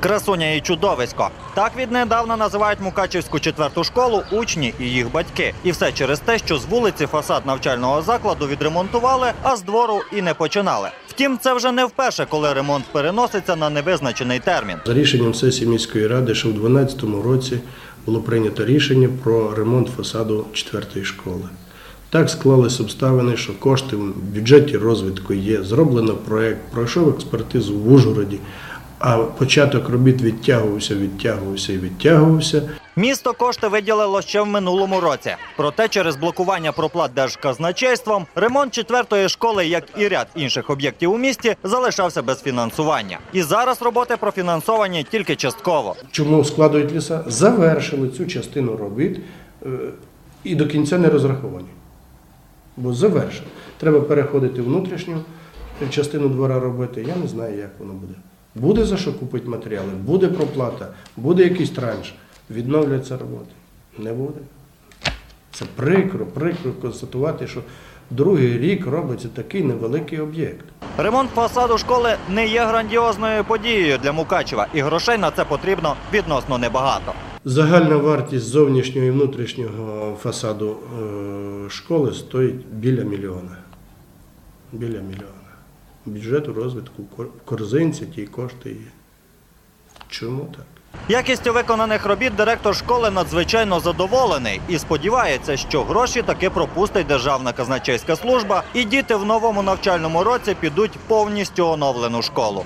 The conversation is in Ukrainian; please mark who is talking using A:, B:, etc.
A: Красуня і чудовисько. Так віднедавна називають Мукачівську четверту школу учні і їх батьки. І все через те, що з вулиці фасад навчального закладу відремонтували, а з двору і не починали. Втім, це вже не вперше, коли ремонт переноситься на невизначений термін.
B: За рішенням сесії міської ради, ще у 2012 році було прийнято рішення про ремонт фасаду четвертої школи. Так склалися обставини, що кошти в бюджеті розвитку є. Зроблено проєкт, пройшов експертизу в Ужгороді, а початок робіт відтягувався, відтягувався і відтягувався.
A: Місто кошти виділило ще в минулому році. Проте через блокування проплат держказначейством ремонт четвертої школи, як і ряд інших об'єктів у місті, залишався без фінансування. І зараз роботи профінансовані тільки частково.
B: Чому складують ліса? Завершили цю частину робіт е, і до кінця не розраховані. Бо завершили. Треба переходити внутрішню частину двора робити. Я не знаю, як воно буде. Буде за що купити матеріали, буде проплата, буде якийсь транш. Відновляться роботи. Не буде. Це прикро, прикро констатувати, що другий рік робиться такий невеликий об'єкт.
A: Ремонт фасаду школи не є грандіозною подією для Мукачева, і грошей на це потрібно відносно небагато.
B: Загальна вартість зовнішнього і внутрішнього фасаду е, школи стоїть біля мільйона. Біля мільйона. Бюджету розвитку в корзинці ті кошти є. Чому так?
A: Якістю виконаних робіт директор школи надзвичайно задоволений і сподівається, що гроші таки пропустить Державна казначейська служба, і діти в новому навчальному році підуть повністю оновлену школу.